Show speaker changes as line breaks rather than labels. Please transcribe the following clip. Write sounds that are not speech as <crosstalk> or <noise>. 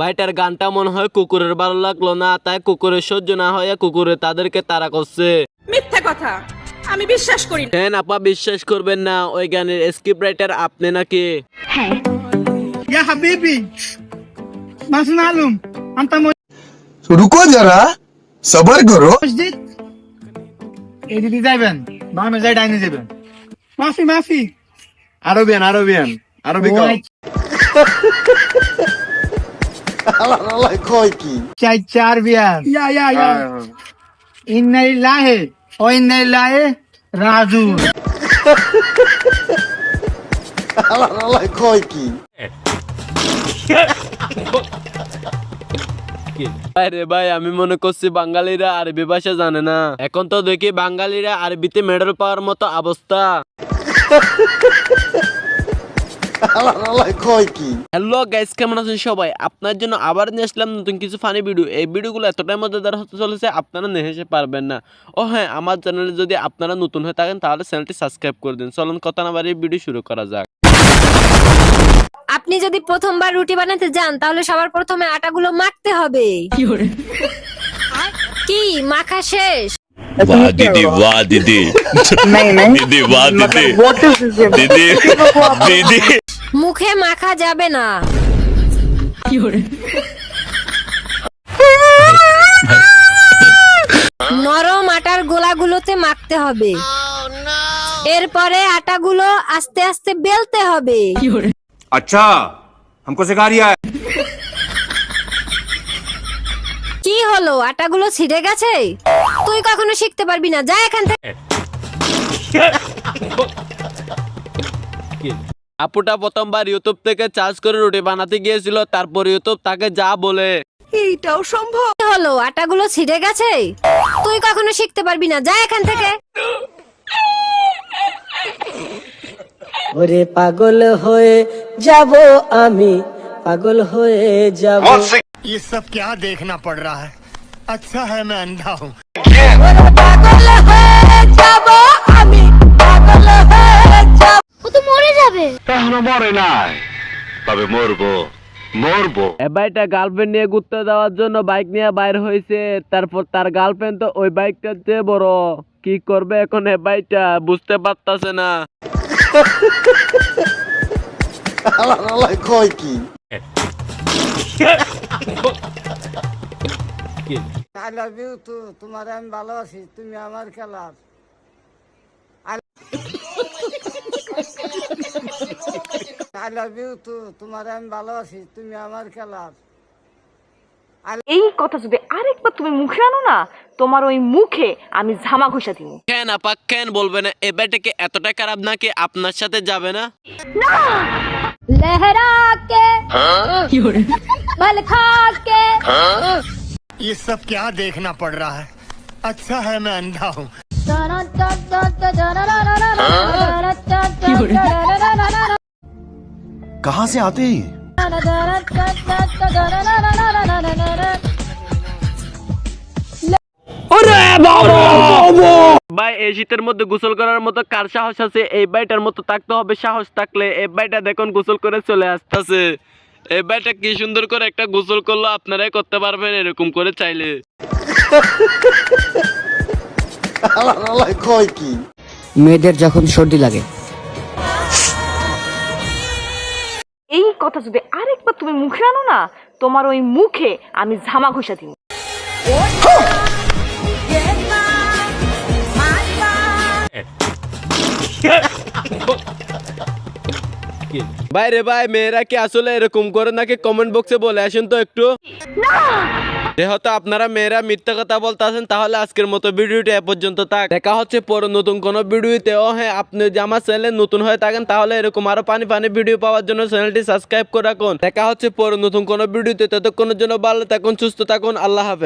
ভাইটার গানটা মনে হয় কুকুরের ভালো লাগল না তাই কুকুরের সহ্য না হয়ে কুকুরে তাদেরকে তারা করছে।
মিথ্যা কথা। আমি বিশ্বাস করি
হ্যাঁ আপা বিশ্বাস করবেন না ওই গানের স্ক্রিপ্ট রাইটার আপনি নাকি?
হ্যাঁ। রুকো যারা সবার করো। মাফি মাফি।
আরবিয়ান আরবিয়ান আরবি কও
কয় কি
চাই চার বিয়ান ইয়া ইয়া ইয়া। ইন্নাই লাহে ও ইন্নাই লাহে রাজু
কয় কি
আরে ভাই আমি মনে করছি বাঙালিরা আরবি ভাষা জানে না। এখন তো দেখি বাঙালিরা আরবিতে মেডেল পাওয়ার মতো অবস্থা। <laughs> হ্যালো গাইস কেমন আছেন সবাই আপনার জন্য আবার নিয়ে আসলাম নতুন কিছু ফানি ভিডিও এই ভিডিওগুলো এতটাই মজাদার হতে চলেছে আপনারা নেহেসে পারবেন না ও হ্যাঁ আমার চ্যানেলে যদি আপনারা নতুন হয়ে থাকেন তাহলে চ্যানেলটি সাবস্ক্রাইব করে দিন চলুন কথা না বাড়িয়ে ভিডিও শুরু করা যাক
আপনি যদি প্রথমবার রুটি বানাতে যান তাহলে সবার প্রথমে আটাগুলো মাখতে হবে কি মাখা শেষ
वाह दीदी वाह दीदी दीदी वाह दीदी दीदी दीदी <laughs>
মুখে মাখা যাবে না নরম আটার গোলাগুলোতে মাখতে হবে এরপরে আটাগুলো আস্তে আস্তে বেলতে হবে
अच्छा हमको सिखा रिया है
কি হলো আটাগুলো ছিঁড়ে গেছে তুই কখনো শিখতে পারবি না যা এখান থেকে <laughs>
আপুটা প্রথমবার ইউটিউব থেকে চার্জ করে রুটি বানাতে গিয়েছিল তারপর ইউটিউব তাকে যা বলে
এইটাও সম্ভব
কি হলো আটাগুলো ছিঁড়ে গেছে তুই কখনো শিখতে পারবি না যা এখান থেকে
ওরে পাগল হয়ে যাব আমি পাগল হয়ে যাব
ये सब क्या देखना पड़ रहा है अच्छा है मैं अंधा हूँ
এখনও মরে
নাই। তবে মরবো মরবো।
এ ভাইটা গার্লফ্রেন্ড নিয়ে ঘুরতে যাওয়ার জন্য বাইক নিয়ে বাইর হয়েছে। তারপর তার গার্লফ্রেন্ড তো ওই বাইকটার চেয়ে বড়। কি করবে এখন এ ভাইটা? বুঝতে পারতাছে না।
কয় কি?
আই লাভ ইউ তো তোমার আমি ভালোবাসি তুমি আমার খেলার। আই লাভ ইউ তো তোমার আমি ভালোবাসি তুমি আমার খেলার
এই কথা যদি আরেকবার তুমি মুখে আনো না তোমার ওই মুখে আমি ঝামা ঘষা দিব
কেন আপা কেন বলবে না এ ভাইটাকে এতটা খারাপ নাকি আপনার সাথে যাবে না
लहरा के बल खा के
ये सब क्या देखना पड़ रहा है अच्छा है मैं अंधा हूँ
कहाँ से आते हैं
ভাই এই শীতের মধ্যে গোসল করার মতো কার সাহস আছে এই ভাইটার মতো থাকতে হবে সাহস থাকলে এই ভাইটা দেখুন গোসল করে চলে আসতেছে এই ভাইটা কি সুন্দর করে একটা গোসল করলো আপনারাই করতে পারবেন এরকম করে চাইলে
কয় কি
মেয়েদের যখন সর্দি লাগে
কথা যদি আরেকবার তুমি মুখে আনো না তোমার ওই মুখে আমি ঝামা ঘষা দিব।
ভাই রে ভাই মেয়েরা কি আসলে এরকম করে নাকি কমেন্ট বক্সে বলে আসেন তো একটু? যেহেতু আপনারা মেয়েরা মিথ্যা কথা বলতেছেন, তাহলে আজকের মতো ভিডিওটি এ পর্যন্ত থাক। দেখা হচ্ছে পরে নতুন কোনো ভিডিওতে। ও হ্যাঁ আপনি যে আমার চ্যানেলে নতুন হয়ে থাকেন, তাহলে এরকম আরও পানি পানি ভিডিও পাওয়ার জন্য চ্যানেলটি সাবস্ক্রাইব করে রাখুন। দেখা হচ্ছে পরে নতুন কোনো ভিডিওতে। ততক্ষণের জন্য ভালো থাকুন, সুস্থ থাকুন, আল্লাহ হাফেজ।